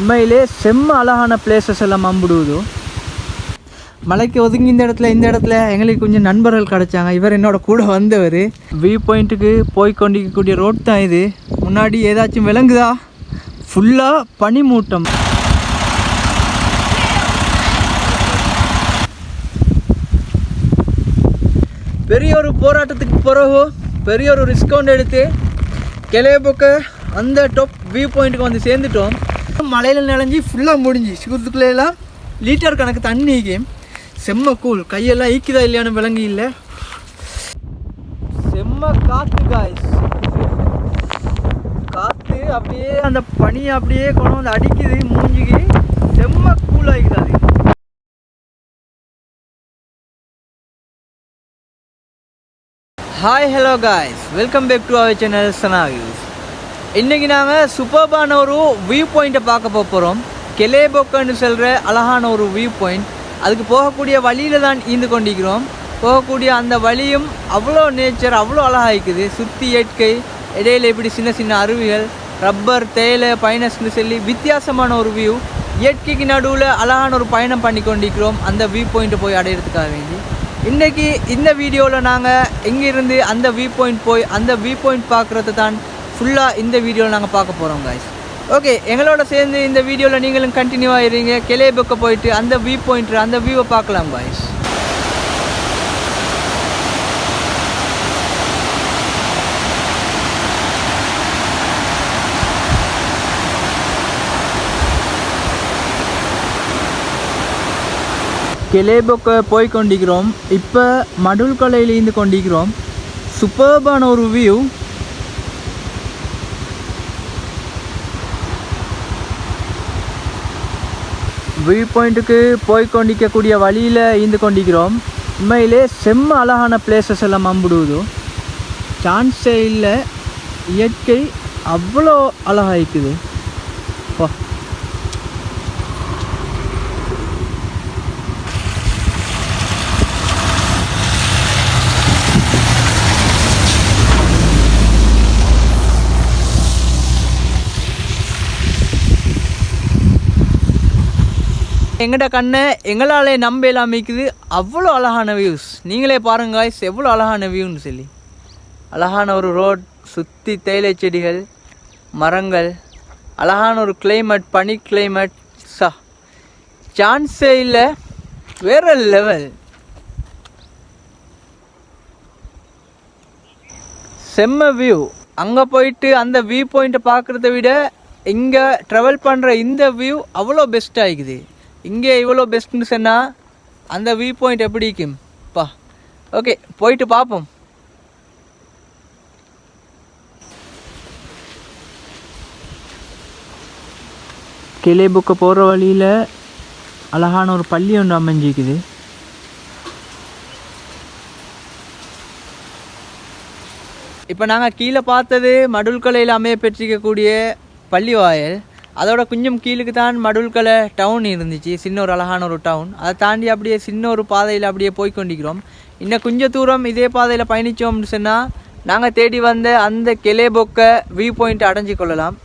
உண்மையிலே செம்ம அழகான பிளேசஸ் எல்லாம் அம்பிடுவது. மலைக்கு ஒதுங்கி இந்த இடத்துல இந்த இடத்துல எங்களுக்கு கொஞ்சம் நண்பர்கள் கிடைச்சாங்க. இவர் என்னோட கூட வந்தவர். வியூ பாயிண்ட்டுக்கு போய் கொண்டிருக்கக்கூடிய ரோட் தான் இது. முன்னாடி ஏதாச்சும் விளங்குதா ஃபுல்லாக பனிமூட்டம். பெரிய ஒரு போராட்டத்துக்கு பிறகு பெரிய ஒரு டிஸ்கவுண்ட் எடுத்து கிளையப்பக்க அந்த டாப் வியூ பாயிண்ட்டுக்கு வந்து சேர்ந்துட்டோம். மலையில் நினைஞ்சி ஃபுல்லாக முடிஞ்சு. சுகத்துக்குள்ளெல்லாம் லீட்டர் கணக்கு தண்ணிக்கு செம்ம கூல் கையெல்லாம் ஈக்குதா இல்லையான்னு விளங்கி இல்லை. செம்ம காற்று காய்ஸ் காற்று அப்படியே அந்த பனியை அப்படியே கொண்டு வந்து அடிக்குது மூஞ்சிக்கு. செம்ம கூலாகிக்குது அது. Hi hello guys welcome back to our channel Sana views இன்றைக்கி நாங்கள் சூப்பர்பான ஒரு வியூ பாயிண்ட்டை பார்க்க போக போகிறோம் கெலேபொக்கன்னு சொல்கிற அழகான ஒரு வியூ பாயிண்ட் அதுக்கு போகக்கூடிய வழியில் தான் ஈந்து கொண்டிருக்கிறோம். போகக்கூடிய அந்த வழியும் அவ்வளோ நேச்சர் அவ்வளோ அழகாக இருக்குது. சுற்றி இயற்கை இடையில இப்படி சின்ன சின்ன அருவிகள் ரப்பர் தேயிலை பைனஸ்னு சொல்லி வித்தியாசமான ஒரு வியூ இயற்கைக்கு நடுவில் அழகான ஒரு பயணம் பண்ணி கொண்டிருக்கிறோம். அந்த வியூ பாயிண்ட்டை போய் அடையிறதுக்காக வேண்டி. இன்றைக்கி இந்த வீடியோவில் நாங்கள் எங்கேருந்து அந்த வியூ பாயிண்ட் போய் அந்த வியூ பாயிண்ட் பார்க்குறது தான் ஃபுல்லாக இந்த வீடியோவில் நாங்கள் பார்க்க போகிறோம் காய்ஸ் ஓகே எங்களோட சேர்ந்து இந்த வீடியோவில் நீங்களும் கண்டினியூ ஆகிடுறீங்க கிளே புக்கை போயிட்டு அந்த வியூ பாயிண்ட் அந்த வியூவை பார்க்கலாம் காய்ஸ் கிளேபொக்க போய் கொண்டிருக்கிறோம். இப்போ மடுல் கலையிலேருந்து கொண்டிருக்கிறோம். சூப்பர்பான ஒரு வியூ வியூ பாயிண்ட்டுக்கு போய் கொண்டிக்கக்கூடிய வழியில் ஈந்து கொண்டிருக்கிறோம். உண்மையிலே செம்ம அழகான பிளேசஸ் எல்லாம் அம்பிடுவது சான்ஸே இல்லை. இயற்கை அவ்வளோ அழகாக இருக்குது. எங்கட கண்ணை எங்களாலே நம்ப இல்லாமிக்குது அவ்வளோ அழகான வியூஸ் நீங்களே பாருங்க காய்ஸ் எவ்வளோ அழகான வியூன்னு சொல்லி. அழகான ஒரு ரோட் சுற்றி தேயிலை செடிகள் மரங்கள் அழகான ஒரு கிளைமேட் பனி கிளைமேட் சா. சான்ஸே இல்லை வேற லெவல் செம்ம வியூ அங்கே போயிட்டு அந்த வியூ பாயிண்ட்டை பார்க்குறத விட இங்கே ட்ராவல் பண்ணுற இந்த வியூ அவ்வளோ பெஸ்ட் ஆகிக்குது இங்கே இவ்வளோ பெஸ்ட்னு சொன்னால் அந்த வியூ பாயிண்ட் எப்படி இருக்கும்? பா. ஓகே போயிட்டு பார்ப்போம் கிளை புக்கு போகிற வழியில் அழகான ஒரு பள்ளி ஒன்று அமைஞ்சிக்குது இப்போ நாங்கள் கீழே பார்த்தது மடுல்கலையில் அமைய பெற்றிருக்கக்கூடிய பள்ளி வாயல். அதோட கொஞ்சம் கீழுக்கு தான் மடுல்கலை டவுன் இருந்துச்சு. சின்ன ஒரு அழகான ஒரு டவுன் அதை தாண்டி அப்படியே சின்ன ஒரு பாதையில் அப்படியே போய் கொண்டிருக்கிறோம் இன்னும் கொஞ்சம் தூரம் இதே பாதையில் பயணித்தோம்னு சொன்னால் நாங்கள் தேடி வந்த அந்த கிளேபொக்க வியூ பாயிண்ட் அடைஞ்சு கொள்ளலாம்.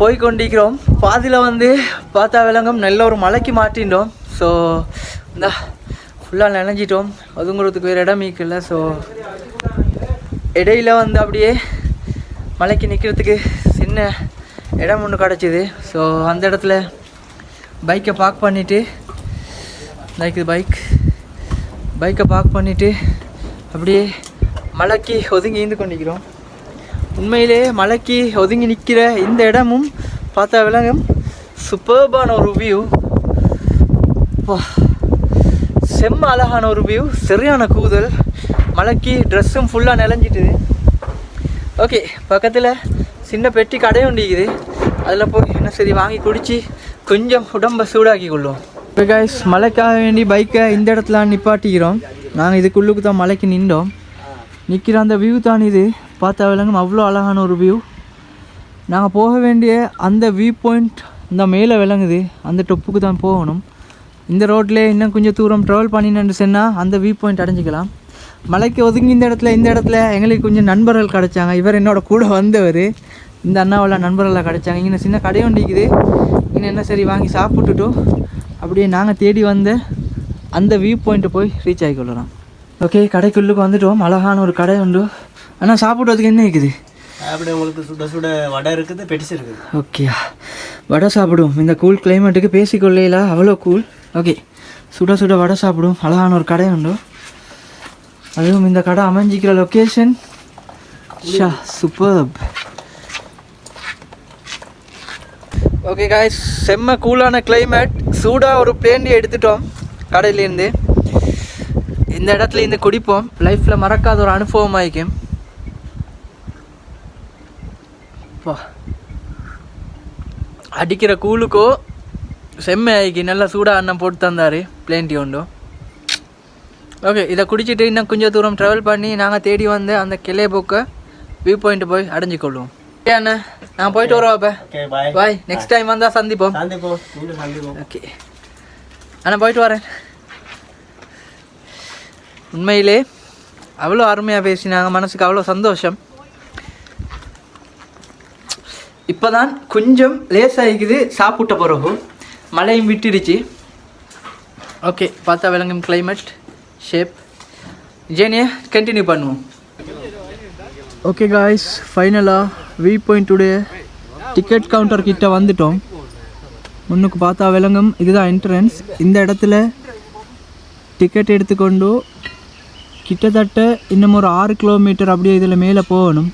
போய் கொண்டிருக்கிறோம் பாதியில் வந்து பார்த்தா விலங்கம் நல்ல ஒரு மலைக்கு மாட்டின்றோம் ஸோ இந்த ஃபுல்லாக நினைஞ்சிட்டோம். ஒதுங்குறதுக்கு வேறு இடம் இல்லை ஸோ இடையில வந்து அப்படியே மலைக்கு நிற்கிறதுக்கு சின்ன இடம் ஒன்று கிடச்சிது. ஸோ அந்த இடத்துல பைக்கை பார்க் பண்ணிவிட்டு இது பைக் பைக்கை பார்க் பண்ணிவிட்டு அப்படியே மலைக்கு ஒதுங்கி ஈந்து கொண்டிருக்கிறோம். உண்மையிலே மலைக்கு ஒதுங்கி நிற்கிற இந்த இடமும் பார்த்தா விலங்கும். சூப்பர்பான ஒரு வியூ செம்ம அழகான ஒரு வியூ சரியான கூதல் மலைக்கு ட்ரெஸ்ஸும் ஃபுல்லாக நிலஞ்சிட்டுது ஓகே பக்கத்தில் சின்ன பெட்டி கடை ஒண்டிக்குது அதில் போய் என்ன சரி வாங்கி குடித்து கொஞ்சம் உடம்பை சூடாக்கி கொள்ளுவோம் இப்போ கைஸ் மலைக்காக வேண்டி பைக்கை இந்த இடத்துல நிப்பாட்டிக்கிறோம். நாங்கள் இதுக்குள்ளுக்கு தான் மலைக்கு நின்றோம். நிற்கிற அந்த வியூ தான் இது. பார்த்தா விலங்கும் அவ்வளோ அழகான ஒரு வியூ நாங்கள் போக வேண்டிய அந்த வியூ பாயிண்ட் இந்த மேலே விளங்குது அந்த டொப்புக்கு தான் போகணும். இந்த ரோட்ல இன்னும் கொஞ்சம் தூரம் ட்ராவல் பண்ணினு சொன்னால் அந்த வியூ பாயிண்ட் அடைஞ்சிக்கலாம். மலைக்கு ஒதுங்கி இந்த இடத்துல இந்த இடத்துல எங்களுக்கு கொஞ்சம் நண்பர்கள் கிடைச்சாங்க. இவர் என்னோட கூட வந்தவர். இந்த அண்ணாவோட நண்பர்களாக கிடைச்சாங்க. இங்கே சின்ன கடை ஒன்று இருக்குது. இங்கே என்ன சரி வாங்கி சாப்பிட்டுட்டோ அப்படியே நாங்கள் தேடி வந்த அந்த வியூ பாயிண்ட்டை போய் ரீச் ஆகிக்கொள்ளலாம். ஓகே கடைக்குள்ளுக்கு வந்துட்டோம். அழகான ஒரு கடை உண்டு. ஆனால் சாப்பிட்றதுக்கு என்ன இருக்குது? அப்படி உங்களுக்கு சுட சுட வடை இருக்குது பெட்டிஸ் இருக்குது. ஓகே வடை சாப்பிடுவோம். இந்த கூல் கிளைமேட்டுக்கு பேசிக்கொள்ளையில அவ்வளோ கூல் ஓகே. சுட சுட வடை சாப்பிடும். அழகான ஒரு கடை உண்டு. அதுவும் இந்த கடை அமைஞ்சிக்கிற லொக்கேஷன் ஷா சூப்பர் ஓகே காய் செம்ம கூலான கிளைமேட் சூடாக ஒரு பிளேண்டி எடுத்துட்டோம் கடையிலேருந்து. இந்த இடத்துல இருந்து குடிப்போம். லைஃப்பில் மறக்காத ஒரு அனுபவம் ஆயிக்கும். அடிக்கிற கூலுக்கோ செம்மையாக்கி நல்லா சூடாக அண்ணன் போட்டு தந்தார் பிளேன்டி உண்டு. ஓகே இதை குடிச்சிட்டு இன்னும் கொஞ்சம் தூரம் ட்ராவல் பண்ணி நாங்கள் தேடி வந்து அந்த கிளை போக்க வியூ பாயிண்ட் போய் அடைஞ்சிக்கொள்வோம் ஓகே அண்ணன் நான் போயிட்டு ஓகே பாய் நெக்ஸ்ட் டைம் வந்தால் சந்திப்போம். ஓகே அண்ணா போயிட்டு வரேன். உண்மையிலே அவ்வளோ அருமையாக பேசினாங்க. மனசுக்கு அவ்வளோ சந்தோஷம். இப்போதான் கொஞ்சம் லேசாகிக்குது சாப்பிட்ட பிறகு. மழையும் விட்டுடுச்சு. ஓகே பார்த்தா விளங்கும் கிளைமேட் ஷேப் ஜேனியை கண்டினியூ பண்ணுவோம். ஓகே காய்ஸ் ஃபைனலாக வி பாயிண்ட்டுடைய டிக்கெட் கவுண்டர் கிட்ட வந்துட்டோம். முன்னுக்கு பார்த்தா விளங்கும் இதுதான் என்ட்ரன்ஸ் இந்த இடத்துல டிக்கெட் எடுத்துக்கொண்டு கிட்டத்தட்ட இன்னும் ஒரு ஆறு கிலோமீட்டர் அப்படியே இதில் மேலே போகணும்.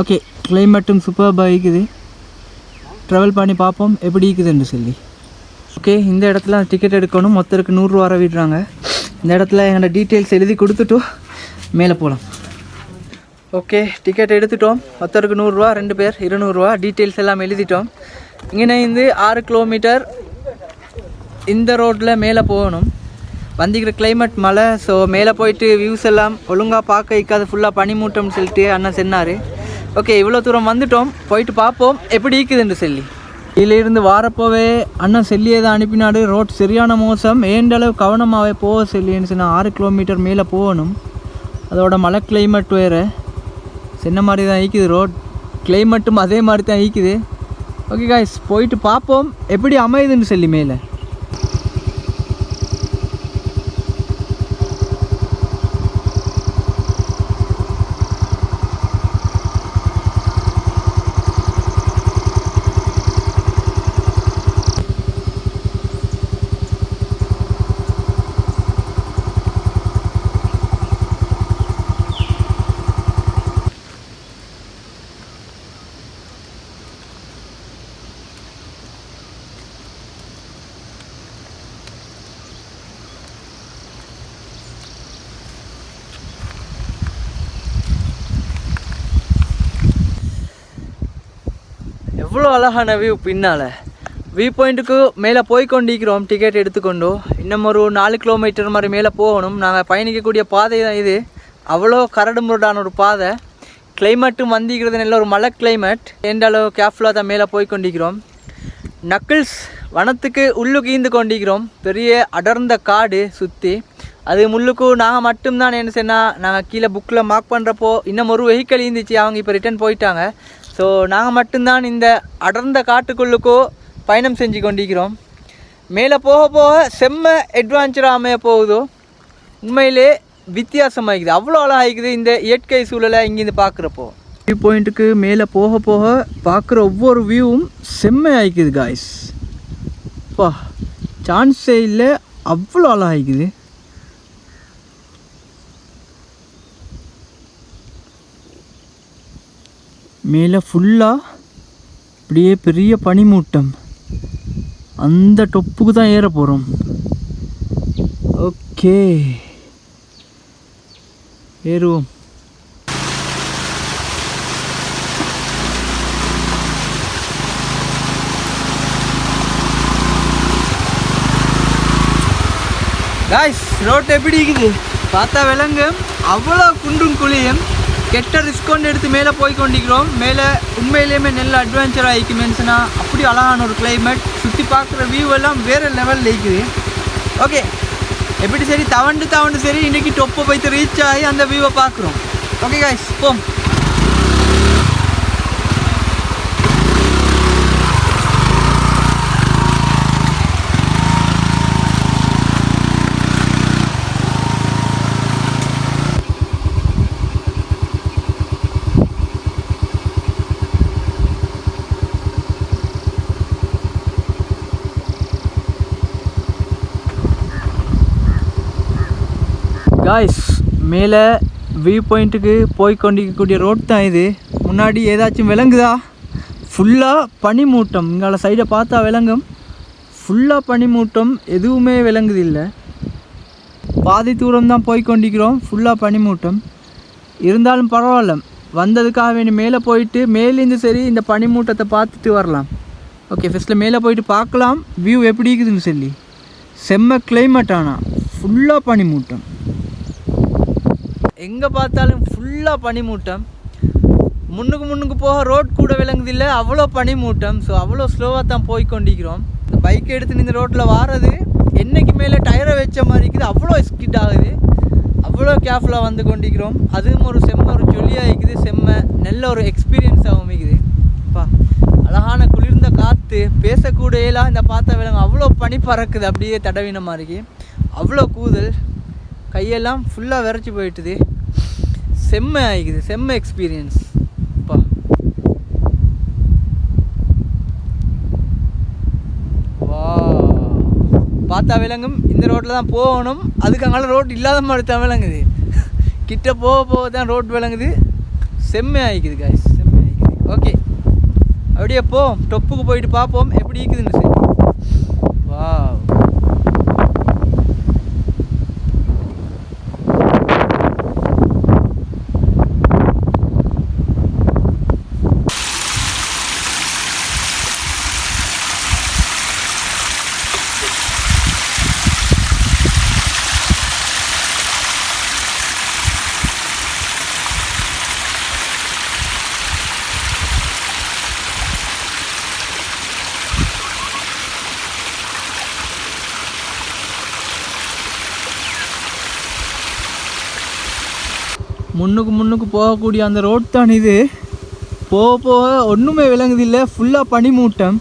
ஓகே கிளைமேட்டும் சூப்பர்பாக இருக்குது. ட்ராவல் பண்ணி பார்ப்போம் எப்படி இருக்குதுன்னு சொல்லி. ஓகே இந்த இடத்துல டிக்கெட் எடுக்கணும். மொத்தருக்கு நூறுரூவா வர விடுறாங்க. இந்த இடத்துல எங்களோட டீட்டெயில்ஸ் எழுதி கொடுத்துட்டு மேலே போகலாம் ஓகே டிக்கெட் எடுத்துட்டோம். மொத்தருக்கு நூறுரூவா ரெண்டு பேர் இருநூறுவா. டீட்டெயில்ஸ் எல்லாம் எழுதிட்டோம். இங்கே இருந்து ஆறு கிலோமீட்டர் இந்த ரோட்டில் மேலே போகணும். வந்திக்கிற கிளைமேட் மழை ஸோ மேலே போயிட்டு வியூஸ் எல்லாம் ஒழுங்காக பார்க்க இக்காது ஃபுல்லாக பனிமூட்டம்னு சொல்லிட்டு அண்ணன் சொன்னார். ஓகே இவ்வளோ தூரம் வந்துட்டோம். போயிட்டு பார்ப்போம். எப்படி இருக்குதுன்னு சொல்லி. இதிலிருந்து வாரப்போவே அண்ணன் செல்லியை தான் அனுப்பினாடு ரோட் சரியான மோசம். ஏண்டளவு கவனமாகவே போக செல்லின்னு சொன்னால் ஆறு கிலோமீட்டர் மேலே போகணும். அதோட மழை கிளைமேட் வேறு. சின்ன மாதிரி தான் ஈக்குது ரோட். கிளைமேட்டும் அதே மாதிரி தான் ஈக்குது. ஓகே காய்ஸ் போயிட்டு பார்ப்போம். எப்படி அமையுதுன்னு சொல்லி மேலே. அவ்வளோ அழகான வியூ பின்னால். வியூ பாயிண்ட்டுக்கு மேலே போய் கொண்டிருக்கிறோம் டிக்கெட் எடுத்துக்கொண்டு. இன்னும் ஒரு நாலு கிலோமீட்டர் மாதிரி மேலே போகணும். நாங்கள் பயணிக்கக்கூடிய பாதை தான் இது. அவ்வளோ கரடு முரடான ஒரு பாதை. கிளைமேட்டும் வந்திக்கிறது நல்ல ஒரு மழை கிளைமேட் எந்த அளவு கேர்ஃபுல்லாக தான் மேலே போய் கொண்டிருக்கிறோம் நக்கிள்ஸ் வனத்துக்கு உள்ளுக்கு ஈந்து கொண்டிருக்கிறோம். பெரிய அடர்ந்த காடு சுற்றி அது முள்ளுக்கு நாங்கள் மட்டும்தான் என்ன சொன்னால் நாங்கள் கீழே புக்கில் மார்க் பண்ணுறப்போ இன்னும் ஒரு வெஹிக்கல் இருந்துச்சு அவங்க இப்போ ரிட்டர்ன் போயிட்டாங்க. ஸோ நாங்கள் மட்டும்தான் இந்த அடர்ந்த காட்டுக்குள்ளுக்கோ பயணம் செஞ்சு கொண்டிருக்கிறோம். மேலே போக போக செம்ம அட்வான்ச்சராக அமைய போகுதோ உண்மையிலே வித்தியாசமாகிக்குது அவ்வளோ அழகாகிக்குது இந்த இயற்கை சூழலை இங்கேருந்து பார்க்குறப்போ. வியூ பாயிண்ட்டுக்கு மேலே போக போக பார்க்குற ஒவ்வொரு வியூவும் செம்மையாகிக்குது காய்ஸ் பா சான்ஸே இல்லை. அவ்வளோ அழகாகிக்குது மேலே ஃபுல்லாக அப்படியே பெரிய பனிமூட்டம். அந்த டொப்புக்கு தான் ஏற போகிறோம் ஓகே ஏறுவோம். காய்ஸ் ரோட் எப்படி இருக்குது? பார்த்தா விலங்கும். அவ்வளோ குண்டும் குழியும். கெட்ட ரிஸ்கொண்டு எடுத்து மேலே போய் கொண்டிருக்கிறோம் மேலே உண்மையிலேயுமே நல்ல அட்வென்ச்சராக ஆகிக்குமேன்னு சொன்னால் அப்படி அழகான ஒரு கிளைமேட் சுற்றி பார்க்குற வியூ எல்லாம் வேறு லெவலில் இருக்குது. ஓகே எப்படி சரி? தவண்டு தவண்டு சரி. இன்றைக்கி டொப்பை போய்த்து ரீச் ஆகி அந்த வியூவை பார்க்குறோம். ஓகே காய்ஸ் போம். காய்ஸ் மேலே வியூ பாயிண்ட்டுக்கு போய் கொண்டிருக்கக்கூடிய ரோட் தான் இது. முன்னாடி ஏதாச்சும் விளங்குதா ஃபுல்லாக பனிமூட்டம். இங்கால சைடை பார்த்தா விளங்கும் ஃபுல்லாக பனிமூட்டம். எதுவுமே விளங்குது இல்லை. பாதி தூரம் தான் போய் கொண்டிருக்கிறோம் ஃபுல்லாக பனிமூட்டம். இருந்தாலும் பரவாயில்ல. வந்ததுக்காக வேண்டி மேலே போயிட்டு மேலேருந்து சரி இந்த பனிமூட்டத்தை பார்த்துட்டு வரலாம். ஓகே ஃபஸ்ட்டில் மேலே போயிட்டு பார்க்கலாம். வியூ எப்படி இருக்குதுன்னு சொல்லி. செம்ம கிளைமேட் ஆனால் ஃபுல்லாக பனிமூட்டம். எங்கே பார்த்தாலும் ஃபுல்லாக பனிமூட்டம். முன்னுக்கு முன்னுக்கு போக ரோட் கூட விளங்குது இல்லை அவ்வளோ பனிமூட்டம். ஸோ அவ்வளோ ஸ்லோவாக தான் போய் கொண்டிருக்கிறோம் இந்த பைக் எடுத்து இந்த ரோட்டில் வாரது என்னைக்கு மேலே டயரை வச்ச மாதிரி இருக்குது அவ்வளோ ஸ்கிட் ஆகுது. அவ்வளோ கேர்ஃபுல்லாக வந்து கொண்டிருக்கிறோம். அதுவும் ஒரு செம்ம ஒரு ஜொலியாக இருக்குது செம்ம நல்ல ஒரு எக்ஸ்பீரியன்ஸாக இருக்குது. அப்பா அழகான குளிர்ந்த காற்று பேசக்கூடியலாம் இந்த பார்த்த விலங்கு அவ்வளோ பனி பறக்குது அப்படியே தடவின மாதிரி. அவ்வளோ கூதல். கையெல்லாம் ஃபுல்லாக விரைச்சி போயிட்டுது. செம்ம ஆகிக்குது செம்ம எக்ஸ்பீரியன்ஸ் அப்பா வா. பார்த்தா விலங்கும் இந்த ரோட்டில் தான் போகணும். அதுக்காக ரோட் இல்லாத மாதிரி தான் விளங்குது. கிட்ட போக போக தான் ரோட் விளங்குது. செம்ம ஆகிக்குது காய்ஸ் செம்ம ஆகிக்குது ஓகே அப்படியே போ டொப்புக்கு போயிட்டு பார்ப்போம். எப்படி இருக்குதுன்னு சரி வா முன்னுக்கு முன்னுக்கு போகக்கூடிய அந்த ரோட் தான் இது. போக போக ஒன்றுமே விளங்குதில்லை. ஃபுல்லாக பனிமூட்டம்.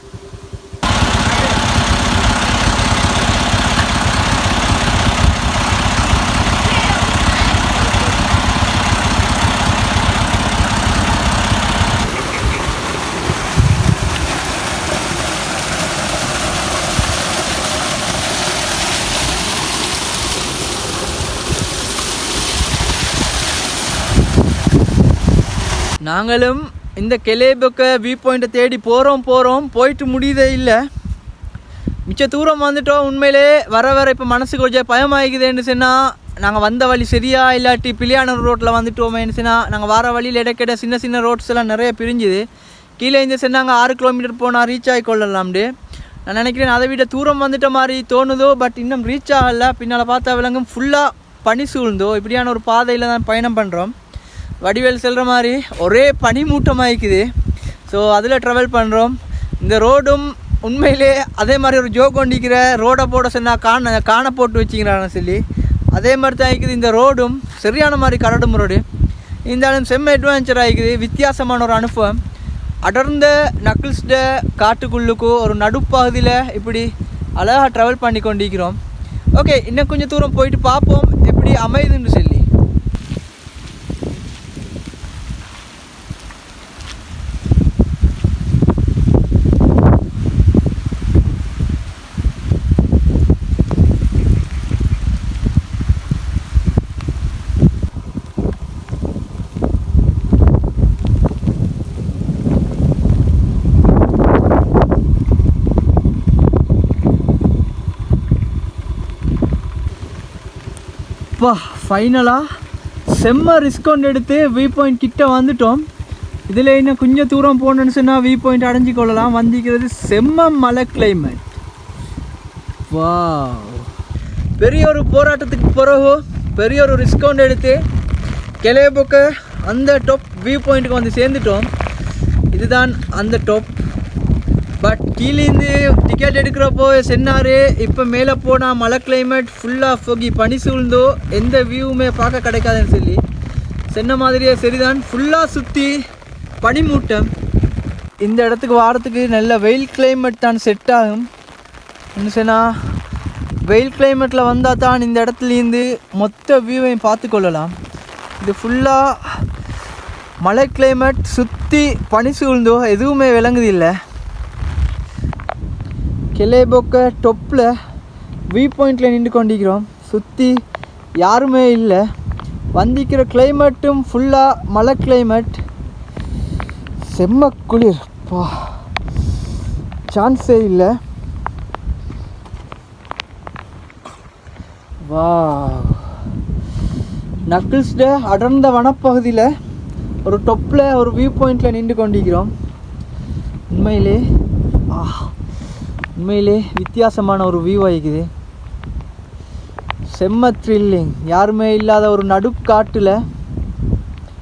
நாங்களும் இந்த கெலேபக்க வியூ பாயிண்ட்டை தேடி போகிறோம் போகிறோம் போயிட்டு முடியுதே இல்லை. மிச்ச தூரம் வந்துட்டோம் உண்மையிலே வர வர இப்போ மனசுக்கு கொஞ்சம் பயமாகிக்குதுன்னு சொன்னால் நாங்கள் வந்த வழி சரியா? இல்லாட்டி பிள்ளையானூர் ரோட்டில் வந்துட்டோமேன்னு சொன்னால் நாங்கள் வர வழியில் இடக்கிட சின்ன சின்ன ரோட்ஸ் எல்லாம் நிறைய பிரிஞ்சுது. கீழே இந்த சொன்னாங்க ஆறு கிலோமீட்டர் போனால் ரீச் ஆகி கொள்ளலாம்டு. நான் நினைக்கிறேன் அதை விட தூரம் வந்துட்ட மாதிரி தோணுதோ பட் இன்னும் ரீச் ஆகலை. பின்னால் பார்த்தா விலங்கும் ஃபுல்லாக பனி சூழ்ந்தோ இப்படியான ஒரு பாதையில் தான் பயணம் பண்ணுறோம் வடிவேல் செல்கிற மாதிரி ஒரே பனிமூட்டமாக இருக்குது ஸோ அதில் ட்ராவல் பண்ணுறோம் இந்த ரோடும் உண்மையிலே அதே மாதிரி ஒரு ஜோக் ஒண்டிக்கிற ரோடை போட சொன்னால் காண காண போட்டு வச்சுக்கிறான்னு சொல்லி அதே மாதிரி தான் இருக்குது இந்த ரோடும் சரியான மாதிரி கரடும் ரோடு இருந்தாலும் செம்ம அட்வென்ச்சர் ஆகிக்குது வித்தியாசமான ஒரு அனுபவம். அடர்ந்த நக்கிள்ஸ்ட காட்டுக்குள்ளுக்கும் ஒரு நடுப்பகுதியில் இப்படி அழகாக ட்ராவல் பண்ணி கொண்டிருக்கிறோம் ஓகே இன்னும் கொஞ்சம் தூரம் போயிட்டு பார்ப்போம். எப்படி அமையுதுன்னு சொல்லி. அப்பா ஃபைனலாக செம்ம ரிஸ்க் எடுத்து வி பாயிண்ட் கிட்டே வந்துட்டோம். இதில் இன்னும் கொஞ்சம் தூரம் போகணுன்னு சொன்னால் வி பாயிண்ட் அடைஞ்சு கொள்ளலாம் வந்திக்கிறது செம்ம மலை கிளைமேட் வா பெரிய ஒரு போராட்டத்துக்கு பிறகு பெரிய ஒரு ரிஸ்க் எடுத்து கிளையபோக்க அந்த டாப் வியூ பாயிண்ட்டுக்கு வந்து சேர்ந்துட்டோம். இதுதான் அந்த டாப் கீழேருந்து டிக்கெட் எடுக்கிறப்போ சென்னார் இப்போ மேலே போனால் மழை கிளைமேட் ஃபுல்லாக ஃபொகி பனி சூழ்ந்தோ எந்த வியூவுமே பார்க்க கிடைக்காதுன்னு சொல்லி சென்ன மாதிரியே சரிதான். ஃபுல்லாக சுற்றி பனிமூட்டம். இந்த இடத்துக்கு வாரத்துக்கு நல்ல வெயில் கிளைமேட் தான் செட் ஆகும். என்ன சொன்னால் வெயில் கிளைமேட்டில் வந்தால் தான் இந்த இடத்துலேருந்து மொத்த வியூவையும் பார்த்து கொள்ளலாம். இது ஃபுல்லாக மழை கிளைமேட் சுற்றி பனி சூழ்ந்தோ எதுவுமே விளங்குது இல்லை கிளைபொக்க டொப்பில் வியூ பாயிண்டில் நின்று கொண்டிருக்கிறோம். சுற்றி யாருமே இல்லை. வந்திக்கிற கிளைமேட்டும் ஃபுல்லாக மழை கிளைமேட் செம்ம குளிர். பா. சான்ஸே இல்லை. வா நக்கிள்ஸ்ட அடர்ந்த வனப்பகுதியில் ஒரு டொப்பில் ஒரு வியூ பாயிண்டில் நின்று கொண்டிருக்கிறோம். உண்மையிலே ஆ உண்மையிலே வித்தியாசமான ஒரு வியூ ஆகிக்குது செம்ம த்ரில்லிங் யாருமே இல்லாத ஒரு நடுக்காட்டில்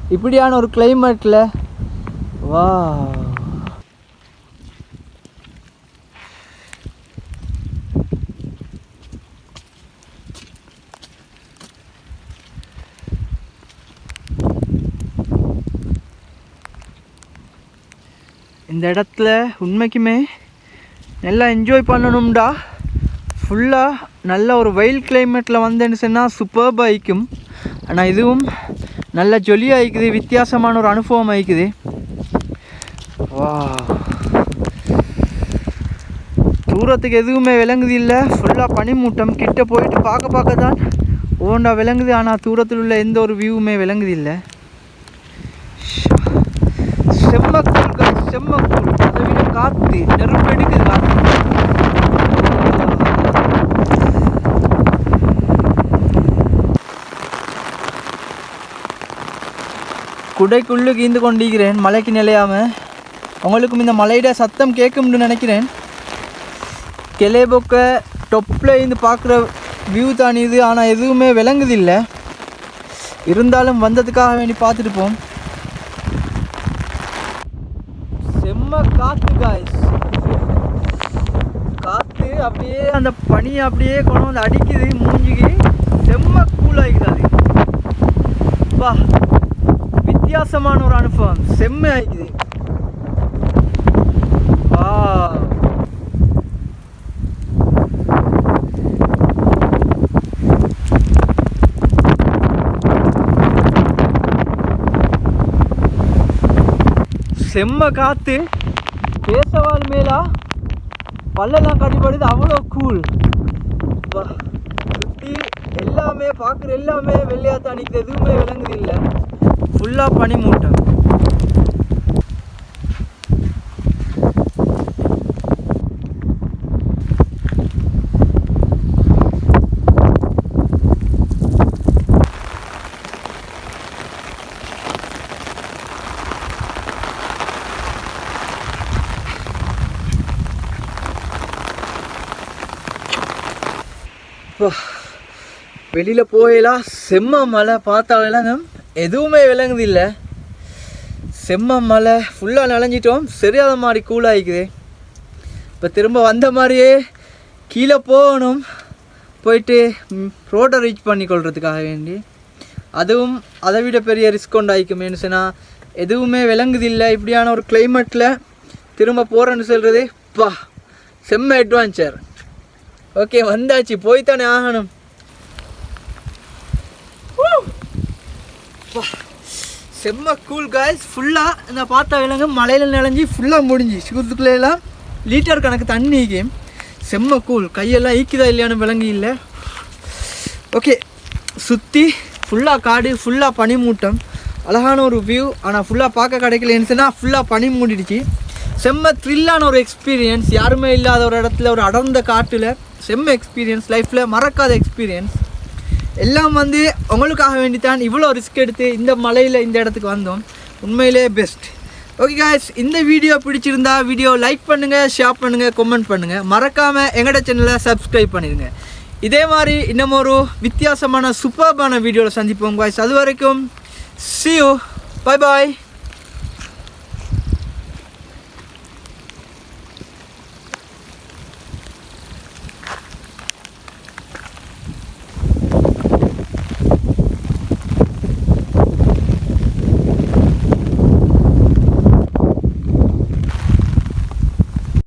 இப்படியான ஒரு கிளைமேட்டில் வா இந்த இடத்துல உண்மைக்குமே நல்லா என்ஜாய் பண்ணணும்டா. ஃபுல்லாக நல்ல ஒரு வெயில் கிளைமேட்டில் வந்தேன்னு சொன்னால் சூப்பர்ப் ஆயிக்கும். ஆனால் இதுவும் நல்ல ஜொலி ஆயிக்குது வித்தியாசமான ஒரு அனுபவம் ஆயிக்குது. வா தூரத்துக்கு எதுவுமே விளங்குது இல்லை. ஃபுல்லாக பனிமூட்டம் கிட்ட போயிட்டு பார்க்க பார்க்க தான் ஓண்டா விளங்குது. ஆனால் தூரத்தில் உள்ள எந்த ஒரு வியூவுமே விளங்குது இல்லை. செம்மக்கூழ் guys, செம்மக்கூழ் அதை விட காற்று நெருப்பு எடுக்குது காற்று குடைக்குள்ளு கீந்து கொண்டிருக்கிறேன் மலைக்கு நிலையாமல் உங்களுக்கும் இந்த மலையிட சத்தம் கேட்கும்னு நினைக்கிறேன். கிளைபொக்க டொப்பில் இருந்து பார்க்குற வியூ தான் இது. ஆனால் எதுவுமே விளங்குதில்லை. இருந்தாலும் வந்ததுக்காக வேண்டி பார்த்துட்டு போம் செம்ம காற்று காய்ஸ் காற்று அப்படியே அந்த பனி அப்படியே கொண்டு வந்து அடிக்குது மூஞ்சிக்கு. செம்ம கூலாகிக்குது அது. வா. வித்தியாசமான ஒரு அனுபவம். செம்ம வா செம்ம காத்து. பேசவால் மேலா. பல்லெல்லாம் கடிபடுது. அவ்வளோ கூல் சுற்றி எல்லாமே பார்க்குற எல்லாமே வெள்ளையாத்தான் நிற்கிது எதுவுமே விளங்குது இல்லை. ஃபுல்லாக பனி மூட்டம் வெளியில் போயலாம் செம்ம மழை பார்த்தா எதுவுமே விளங்குது இல்லை செம்ம மலை ஃபுல்லாக நனைஞ்சிட்டோம். சரியாத மாதிரி கூலாகிக்குது இப்போ திரும்ப வந்த மாதிரியே கீழே போகணும். போயிட்டு ரோட்டை ரீச் பண்ணி கொள்றதுக்காக வேண்டி. அதுவும் அதை விட பெரிய ரிஸ்க் உண்டாயிக்குமேனு சொன்னால் எதுவுமே விளங்குதில்லை. இப்படியான ஒரு கிளைமேட்டில் திரும்ப போகிறேன்னு சொல்கிறது பா செம்ம அட்வான்ச்சர் ஓகே வந்தாச்சு. போய் தானே ஆகணும். அப்பா, செம்ம கூல் காய்ஸ் ஃபுல்லாக இந்த பார்த்தா விலங்கு மலையில் நினைஞ்சி ஃபுல்லாக முடிஞ்சு. சுகுத்துக்குள்ளெல்லாம் லிட்டர் கணக்கு தண்ணிக்கு செம்ம கூல் கையெல்லாம் ஈக்குதா இல்லையான்னு விலங்கு இல்லை. ஓகே சுற்றி ஃபுல்லாக காடு ஃபுல்லாக பனிமூட்டம். அழகான ஒரு வியூ ஆனால் ஃபுல்லாக பார்க்க கிடைக்கலன்னு ஃபுல்லாக பனி மூடிடுச்சு. செம்ம த்ரில்லான ஒரு எக்ஸ்பீரியன்ஸ் யாருமே இல்லாத ஒரு இடத்துல ஒரு அடர்ந்த காட்டில். செம்ம எக்ஸ்பீரியன்ஸ் லைஃப்பில் மறக்காத எக்ஸ்பீரியன்ஸ் எல்லாம் வந்து உங்களுக்காக வேண்டித்தான் இவ்வளோ ரிஸ்க் எடுத்து இந்த மலையில் இந்த இடத்துக்கு வந்தோம். உண்மையிலே பெஸ்ட் ஓகே காய்ஸ் இந்த வீடியோ பிடிச்சிருந்தா வீடியோ லைக் பண்ணுங்கள் ஷேர் பண்ணுங்கள் கமெண்ட் பண்ணுங்கள் மறக்காமல் எங்களோட சேனலை சப்ஸ்கிரைப் பண்ணிடுங்க இதே மாதிரி இன்னும் ஒரு வித்தியாசமான சூப்பர்பான வீடியோவில் சந்திப்போம் காய்ஸ் அது வரைக்கும் சியூ பாய் பாய்